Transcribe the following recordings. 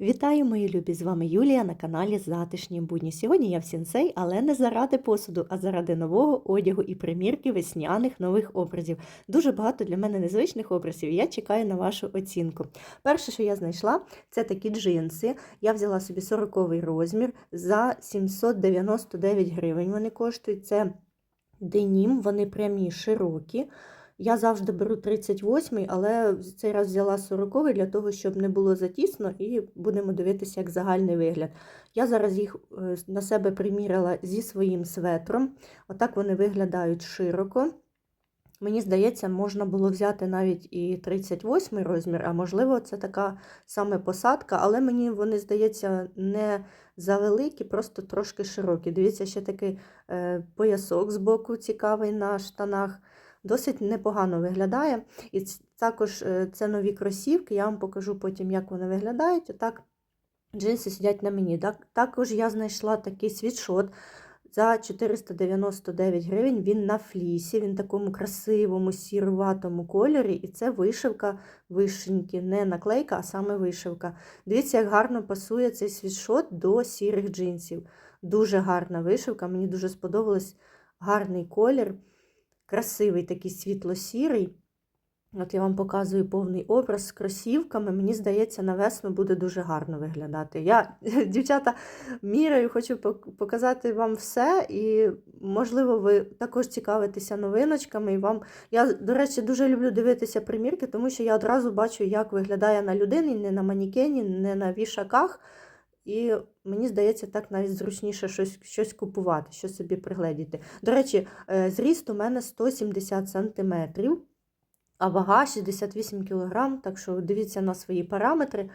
Вітаю, мої любі! З вами Юлія на каналі Затишні будні. Сьогодні я в сінсей, але не заради посуду, а заради нового одягу і примірки весняних нових образів. Дуже багато для мене незвичних образів. Я чекаю на вашу оцінку. Перше, що я знайшла, це такі джинси. Я взяла собі 40 розмір за 799 гривень. Вони коштують. Це денім, вони прямі широкі. Я завжди беру 38, але цей раз взяла 40 для того, щоб не було затісно, і будемо дивитися як загальний вигляд. Я зараз їх е, на себе приміряла зі своїм светром. Отак вони виглядають широко. Мені здається, можна було взяти навіть і 38 розмір, а можливо, це така саме посадка, але мені вони, здається, не завеликі, просто трошки широкі. Дивіться, ще такий е, поясок з боку цікавий на штанах досить непогано виглядає. І також е, це нові кросівки, я вам покажу потім, як вони виглядають. Отак джинси сидять на мені. Також я знайшла такий світшот. За 499 гривень він на флісі, він в такому красивому сіруватому кольорі, і це вишивка вишеньки, не наклейка, а саме вишивка. Дивіться, як гарно пасує цей світшот до сірих джинсів. Дуже гарна вишивка, мені дуже сподобалось гарний колір красивий такий світло-сірий. От я вам показую повний образ з кросівками. Мені здається, на весну буде дуже гарно виглядати. Я, дівчата, міряю, хочу показати вам все. І, можливо, ви також цікавитеся новиночками. І вам... Я, до речі, дуже люблю дивитися примірки, тому що я одразу бачу, як виглядає на людині, не на манікені, не на вішаках. І мені здається, так навіть зручніше щось щось купувати, щось собі пригледіти. До речі, е, зріст у мене 170 см, а вага 68 кг, так що дивіться на свої параметри,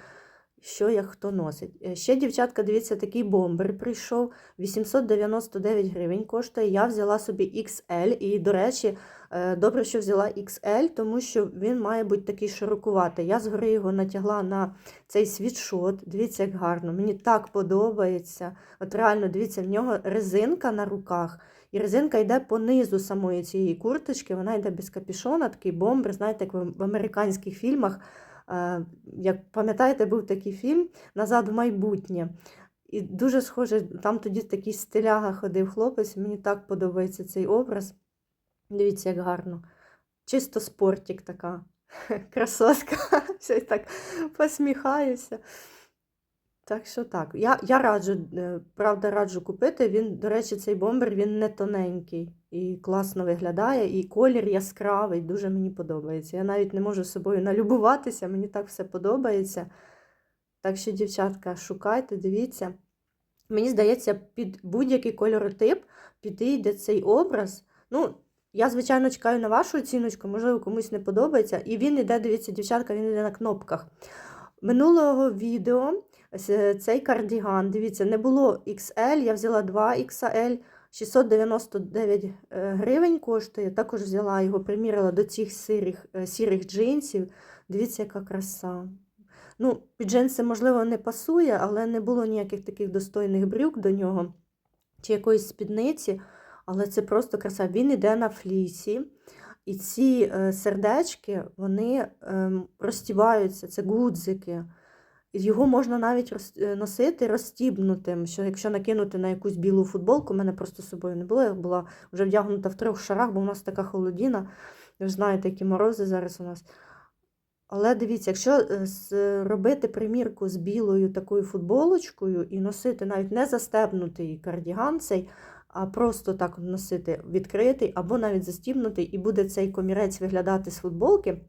що як хто носить. Е, ще, дівчатка, дивіться, такий бомбер прийшов. 899 гривень коштує. Я взяла собі XL, і, до речі, добре, що взяла XL, тому що він має бути такий широкуватий. Я згори його натягла на цей світшот. Дивіться, як гарно. Мені так подобається. От реально, дивіться, в нього резинка на руках. І резинка йде по низу самої цієї курточки, вона йде без капішона, такий бомбер, знаєте, як в американських фільмах. Е, як пам'ятаєте, був такий фільм Назад в майбутнє. І дуже схоже, там тоді такий стиляга ходив хлопець, мені так подобається цей образ. Дивіться, як гарно. Чисто спортик така. Красотка. Все так посміхаюся. Так що так. Я я раджу, е, правда, раджу купити. Він, до речі, цей бомбер він не тоненький і класно виглядає, і колір яскравий, дуже мені подобається. Я навіть не можу собою налюбуватися, мені так все подобається. Так що, дівчатка, шукайте, дивіться. Мені здається, під будь-який кольоротип підійде цей образ. Ну, я, звичайно, чекаю на вашу оціночку, можливо, комусь не подобається. І він іде, дивіться, дівчатка, він йде на кнопках. Минулого відео цей кардіган, дивіться, не було XL, я взяла 2 XL, 699 гривень коштує. Також взяла його, примірила до цих сірих, е, сірих джинсів. Дивіться, яка краса. Ну, Під джинси, можливо, не пасує, але не було ніяких таких достойних брюк до нього чи якоїсь спідниці але це просто краса. Він іде на флісі. І ці е, сердечки вони ем, розтіваються, це гудзики. Його можна навіть е, носити розстібнутим, що якщо накинути на якусь білу футболку, у мене просто з собою не було, я була вже вдягнута в трьох шарах, бо у нас така холодіна. Ви знаєте, які морози зараз у нас. Але дивіться, якщо е, робити примірку з білою такою футболочкою і носити навіть не застебнутий кардіган цей, а просто так носити відкритий або навіть застібнутий, і буде цей комірець виглядати з футболки.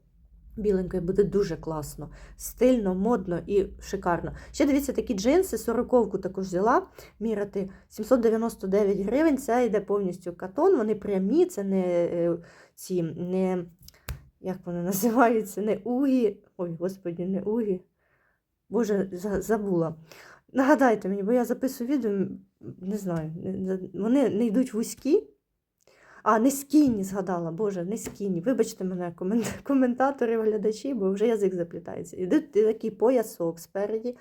Біленькою буде дуже класно, стильно, модно і шикарно. Ще дивіться, такі джинси, сороковку також взяла міряти 799 гривень. Це йде повністю катон, вони прямі, це не е, ці, не, як вони називаються, не угі. Ой, господі, не угі. Боже, забула. Нагадайте мені, бо я записую відео, не знаю, вони не йдуть вузькі. А, не скіні, згадала, Боже, не скіні. Вибачте мене, коментатори, глядачі, бо вже язик заплітається. Йдуть такий поясок спереді.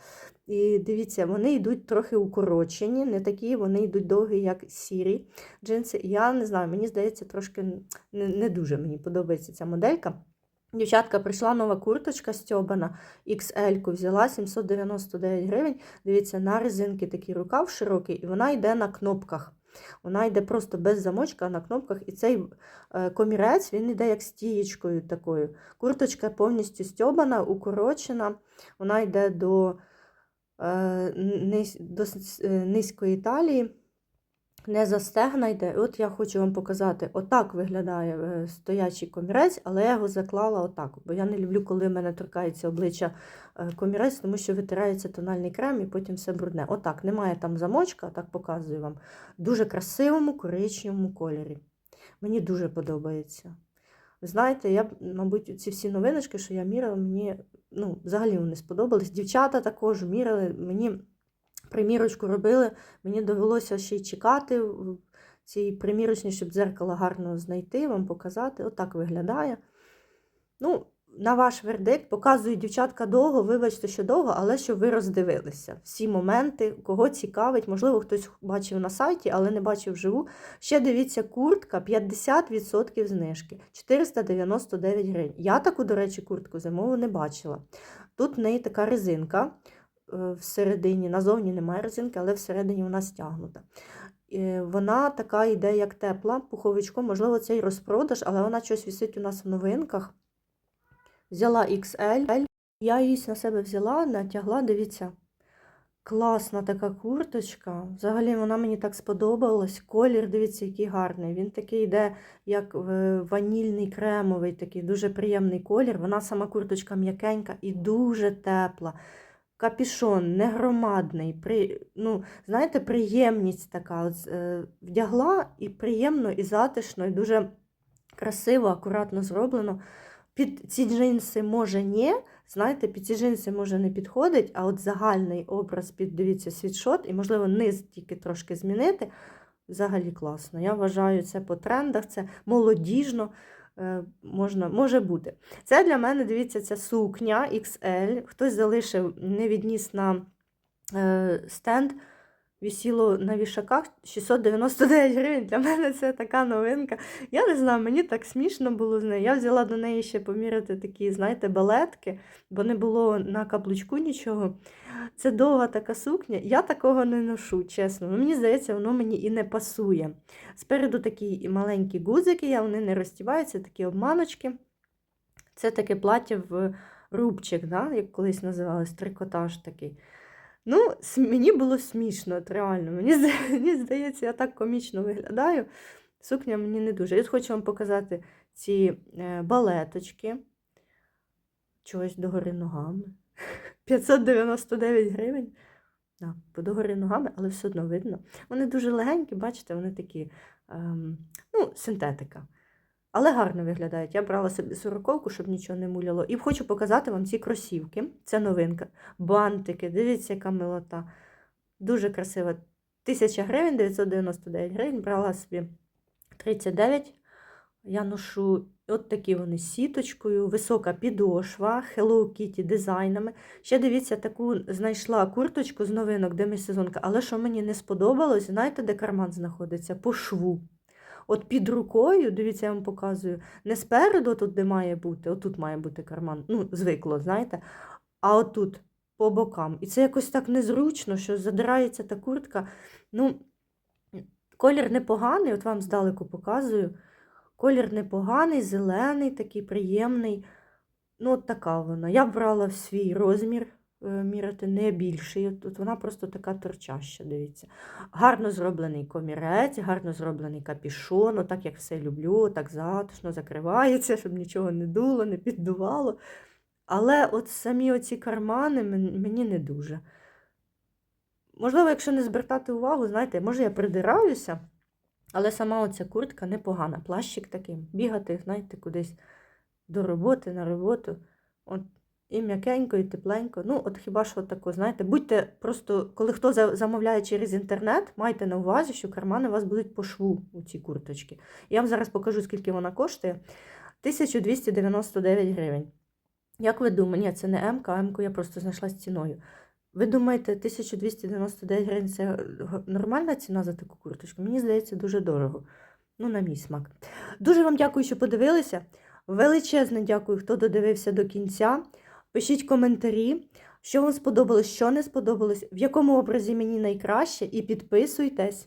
І дивіться, вони йдуть трохи укорочені, не такі, вони йдуть довгі, як сірі джинси. Я не знаю, мені здається, трошки не дуже мені подобається ця моделька. Дівчатка, прийшла нова курточка стьобана, XL взяла 799 гривень. Дивіться, на резинки такий рукав широкий, і вона йде на кнопках. Вона йде просто без замочка, на кнопках. І цей е, комірець він йде як стієчкою такою. Курточка повністю стьобана, укорочена. Вона йде до, е, до е, низької талії. Не за стегна йде. От я хочу вам показати, отак виглядає е, стоячий комірець, але я його заклала отак, бо я не люблю, коли в мене торкається обличчя е, комірець, тому що витирається тональний крем і потім все брудне. Отак, немає там замочка, так показую вам. Дуже красивому коричневому кольорі. Мені дуже подобається. Ви знаєте, я, мабуть, ці всі новиночки, що я мірила, мені ну, взагалі вони сподобались. Дівчата також мірили, мені примірочку робили, мені довелося ще й чекати в цій примірочній, щоб дзеркало гарно знайти, вам показати. Отак виглядає. Ну, на ваш вердикт показую дівчатка довго, вибачте, що довго, але щоб ви роздивилися всі моменти, кого цікавить. Можливо, хтось бачив на сайті, але не бачив вживу. Ще дивіться, куртка 50% знижки, 499 гривень. Я таку, до речі, куртку зимову не бачила. Тут в неї така резинка всередині, назовні немає резинки, але всередині вона стягнута. Е, Вона така йде, як тепла, пуховичком, можливо, це і розпродаж, але вона щось висить у нас в новинках. Взяла XL. Я її на себе взяла, натягла, дивіться. Класна така курточка. Взагалі вона мені так сподобалась. Колір, дивіться, який гарний. Він такий йде, як е, ванільний кремовий, такий дуже приємний колір. Вона сама курточка м'якенька і дуже тепла. Капішон, не громадний. При, ну, знаєте, приємність така. От, е, вдягла і приємно, і затишно, і дуже красиво, акуратно зроблено. Під ці джинси може ні, знаєте, під ці джинси може не підходить, а от загальний образ під, дивіться, світшот, і, можливо, низ тільки трошки змінити. Взагалі класно. Я вважаю, це по трендах, це молодіжно можна, може бути. Це для мене, дивіться, ця сукня XL. Хтось залишив, не відніс на е, стенд. Вісіло на вішаках 699 гривень. Для мене це така новинка. Я не знаю, мені так смішно було з нею. Я взяла до неї ще поміряти такі, знаєте, балетки, бо не було на каблучку нічого. Це довга така сукня. Я такого не ношу, чесно. Ну, Мені здається, воно мені і не пасує. Спереду такі маленькі гудзики, вони не розтіваються, такі обманочки. Це таке плаття в рубчик, да? як колись називалось, трикотаж такий. Ну, мені було смішно, реально. Мені, здається, я так комічно виглядаю. Сукня мені не дуже. Я хочу вам показати ці е, балеточки. Чогось догори ногами. 599 гривень. Да, по догори ногами, але все одно видно. Вони дуже легенькі, бачите, вони такі, ем, ну, синтетика. Але гарно виглядають. Я брала собі сороковку, щоб нічого не муляло. І хочу показати вам ці кросівки. Це новинка. Бантики, дивіться, яка милота. Дуже красива. 1000 гривень, 999 гривень. Брала собі 39. Я ношу от такі вони з сіточкою, висока підошва, Hello Kitty дизайнами. Ще дивіться, таку знайшла курточку з новинок, демисезонка, але що мені не сподобалось, знаєте, де карман знаходиться? По шву. От під рукою, дивіться, я вам показую, не спереду, тут де має бути, отут має бути карман, ну, звикло, знаєте, а отут по бокам. І це якось так незручно, що задирається та куртка. Ну, колір непоганий, от вам здалеку показую. Колір непоганий, зелений, такий приємний. Ну, от така вона. Я брала в свій розмір е, міряти, не більший. От вона просто така торчаща, дивіться. Гарно зроблений комірець, гарно зроблений капішон, отак як все люблю, так затишно закривається, щоб нічого не дуло, не піддувало. Але от самі оці кармани мені не дуже. Можливо, якщо не звертати увагу, знаєте, може я придираюся, але сама оця куртка непогана. Плащик такий, бігати, знаєте, кудись до роботи, на роботу. От, і м'якенько, і тепленько. Ну, от хіба що тако, знаєте, будьте просто, коли хто замовляє через інтернет, майте на увазі, що кармани у вас будуть по шву у ці курточки. Я вам зараз покажу, скільки вона коштує. 1299 гривень. Як ви думаєте, ні, це не М, а М-ку я просто знайшла з ціною. Ви думаєте, 1299 гривень це нормальна ціна за таку курточку? Мені здається, дуже дорого. Ну, на мій смак. Дуже вам дякую, що подивилися. Величезне дякую, хто додивився до кінця. Пишіть коментарі, що вам сподобалось, що не сподобалось, в якому образі мені найкраще, і підписуйтесь.